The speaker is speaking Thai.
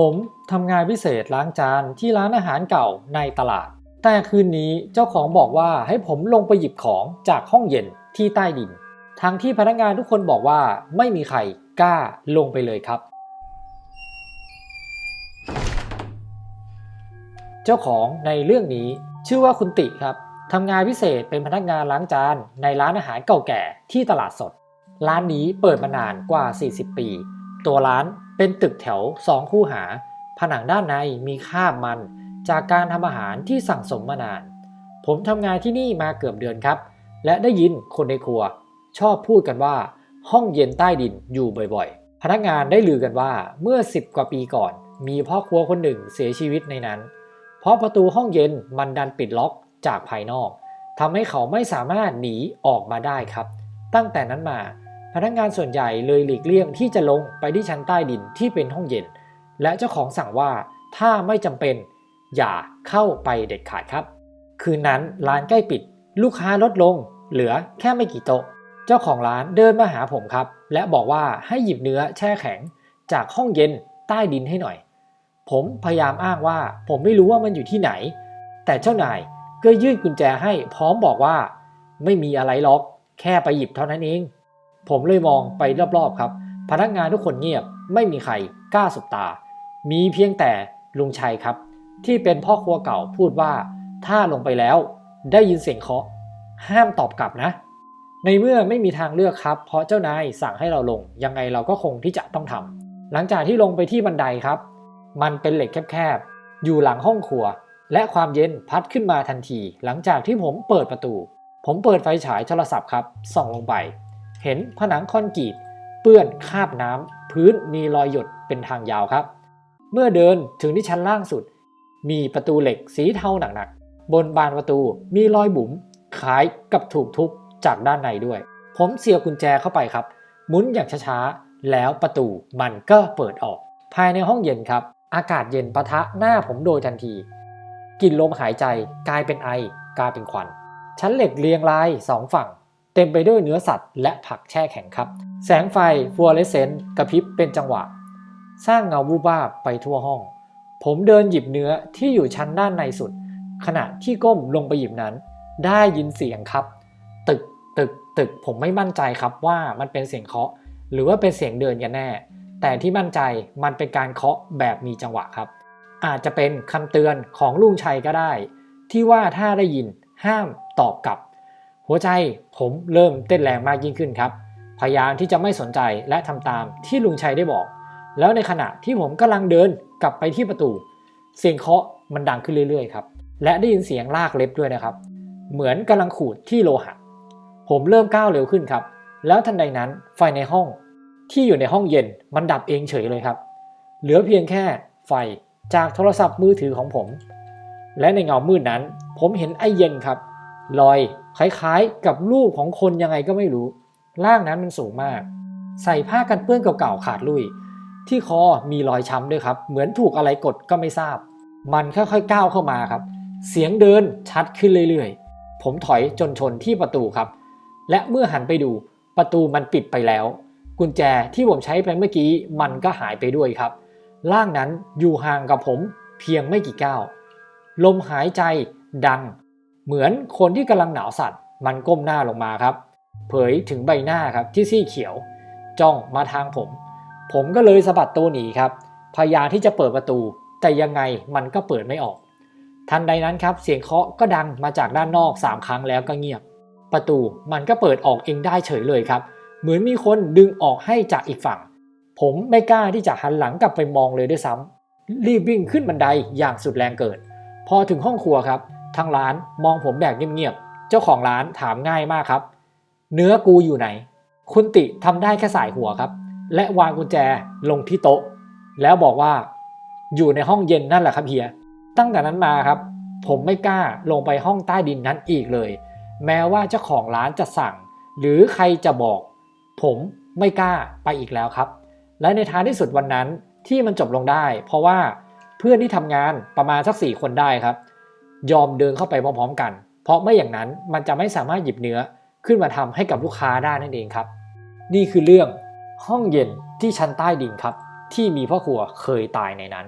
ผมทำงานพิเศษล้างจานที่ร้านอาหารเก่าในตลาด แต่คืนนี้เจ้าของบอกว่าให้ผมลงไปหยิบของจากห้องเย็นที่ใต้ดิน ทั้งที่พนักงานทุกคนบอกว่าไม่มีใครกล้าลงไปเลยครับ เจ้าของในเรื่องนี้ชื่อว่าคุณติครับทำงานพิเศษเป็นพนักงานล้างจานในร้านอาหารเก่าแก่ที่ตลาดสด ร้านนี้เปิดมานานกว่า 40 ปี ตัวร้านเป็นตึกแถว2คู่หา ผนังด้านในมีคราบมัน จากการทำอาหารที่สั่งสมมานาน ผมทำงานที่นี่มาเกือบเดือนครับ และได้ยินคนในครัว ชอบพูดกันว่า ห้องเย็นใต้ดินอยู่บ่อยๆ พนักงานได้ลือกันว่าเมื่อ 10 กว่าปีก่อน มีพ่อครัวคนหนึ่งเสียชีวิตในนั้น เพราะประตูห้องเย็นมันดันปิดล็อกจากภายนอกทำให้เขาไม่สามารถหนีออกมาได้ครับ ตั้งแต่นั้นมา พนักงานส่วนใหญ่เลยหลีกเลี่ยงที่จะลงไปที่ชั้นใต้ดินที่เป็นห้องเย็น และเจ้าของสั่งว่าถ้าไม่จำเป็น อย่าเข้าไปเด็ดขาดครับ คืนนั้นร้านใกล้ปิด ลูกค้าลดลง เหลือแค่ไม่กี่โต๊ะ เจ้าของร้านเดินมาหาผมครับ และบอกว่าให้หยิบเนื้อแช่แข็ง จากห้องเย็นใต้ดินให้หน่อย ผมพยายามอ้างว่า ผมไม่รู้ว่ามันอยู่ที่ไหน แต่เจ้านายก็ยื่นกุญแจให้พร้อมบอกว่า ไม่มีอะไรล็อก แค่ไปหยิบเท่านั้นเอง ผมเลยมองไปรอบๆครับ พนักงานทุกคนเงียบไม่มีใครกล้าสบตา มีเพียงแต่ลุงชัยครับ ที่เป็นพ่อครัวเก่าพูดว่า ถ้าลงไปแล้ว ได้ยินเสียงเคาะ ห้ามตอบกลับนะ ในเมื่อไม่มีทางเลือกครับ เพราะเจ้านายสั่งให้เราลง ยังไงเราก็คงที่จะต้องทำหลังจากที่ลงไปที่บันไดครับ มันเป็นเหล็กแคบๆอยู่หลังห้องครัว และความเย็นพัดขึ้นมาทันที หลังจากที่ผมเปิดประตู ผมเปิดไฟฉายโทรศัพท์ครับส่องลงไป เห็นผนังคอนกรีต เปื้อนคาบน้ำพื้นมีรอยหยดเป็นทางยาวครับ เมื่อเดินถึงที่ชั้นล่างสุด มีประตูเหล็กสีเทาหนักๆ บนบานประตูมีรอยบุ๋มคล้ายกับถูกทุบจากด้านในด้วย ผมเสียบกุญแจเข้าไปครับ หมุนอย่างช้าๆ แล้วประตูมันก็เปิดออก ภายในห้องเย็นครับ อากาศเย็นปะทะหน้าผมโดยทันทีกลิ่นลมหายใจกลายเป็นไอกลายเป็นควัน ชั้นเหล็กเรียงรายสองฝั่ง เต็มไปด้วยเนื้อสัตว์และผักแช่แข็งครับ แสงไฟฟลูออเรสเซนต์กระพริบเป็นจังหวะ สร้างเงาวูบวาบไปทั่วห้อง ผมเดินหยิบเนื้อที่อยู่ชั้นด้านในสุด ขณะที่ก้มลงไปหยิบนั้น ได้ยินเสียงครับ ตึกตึกตึกผมไม่มั่นใจครับว่ามันเป็นเสียงเคาะ หรือว่าเป็นเสียงเดินกันแน่ แต่ที่มั่นใจมันเป็นการเคาะแบบมีจังหวะครับ อาจจะเป็นคำเตือนของลุงชัยก็ได้ ที่ว่าถ้าได้ยินห้ามตอบกลับ หัวใจผมเริ่มเต้นแรงมากยิ่งขึ้นครับ พยายามที่จะไม่สนใจและทำตามที่ลุงชัยได้บอก แล้วในขณะที่ผมกำลังเดินกลับไปที่ประตู เสียงเคาะมันดังขึ้นเรื่อยๆครับและได้ยินเสียงลากเล็บด้วยนะครับ เหมือนกำลังขูดที่โลหะ ผมเริ่มก้าวเร็วขึ้นครับ แล้วทันใดนั้นไฟในห้องที่อยู่ในห้องเย็นมันดับเองเฉยเลยครับ เหลือเพียงแค่ไฟจากโทรศัพท์มือถือของผม และในเงามืดนั้น ผมเห็นไอ้เย็นครับ ลอย คล้ายๆ กับรูปของคนยังไงก็ไม่รู้ ร่างนั้นมันสูงมาก ใส่ผ้ากันเปื้อนเก่าๆขาดลุย ที่คอมีรอยช้ำด้วยครับ เหมือนถูกอะไรกดก็ไม่ทราบ มันค่อยๆก้าวเข้ามาครับ เสียงเดินชัดขึ้นเรื่อยๆ ผมถอยจนชนที่ประตูครับ และเมื่อหันไปดูประตูมันปิดไปแล้ว กุญแจที่ผมใช้ไปเมื่อกี้มันก็หายไปด้วยครับ ร่างนั้นอยู่ห่างกับผมเพียงไม่กี่ก้าวลมหายใจดัง เหมือนคนที่กำลังหนาวสั่นมันก้มหน้าลงมาครับ เผยถึงใบหน้าครับที่ซีดเขียว จ้องมาทางผม ผมก็เลยสะบัดตัวหนีครับ พยายามที่จะเปิดประตู แต่ยังไงมันก็เปิดไม่ออก ทันใดนั้นครับ เสียงเคาะก็ดังมาจากด้านนอก 3 ครั้งแล้วก็เงียบ ประตูมันก็เปิดออกเองได้เฉยเลยครับ เหมือนมีคนดึงออกให้จากอีกฝั่ง ผมไม่กล้าที่จะหันหลังกลับไปมองเลยด้วยซ้ำรีบวิ่งขึ้นบันไดอย่างสุดแรงเกิด พอถึงห้องครัวครับ ทางร้านมองผมแบบเงียบๆ เจ้าของร้านถามง่ายมากครับ เนื้อกูอยู่ไหน คุณติทำได้แค่สายหัวครับ และวางกุญแจลงที่โต๊ะ แล้วบอกว่า อยู่ในห้องเย็นนั่นแหละครับเฮีย ตั้งแต่นั้นมาครับ ผมไม่กล้าลงไปห้องใต้ดินนั้นอีกเลย แม้ว่าเจ้าของร้านจะสั่ง หรือใครจะบอก ผมไม่กล้าไปอีกแล้วครับ และในท้ายที่สุดวันนั้นที่มันจบลงได้ เพราะว่าเพื่อนที่ทำงานประมาณสักสี่คนได้ครับ ยอมเดินเข้าไปพร้อมๆกัน เพราะไม่อย่างนั้นมันจะไม่สามารถหยิบเนื้อขึ้นมาทำให้กับลูกค้าได้นั่นเองครับ นี่คือเรื่องห้องเย็นที่ชั้นใต้ดินครับ ที่มีพ่อครัวเคยตายในนั้น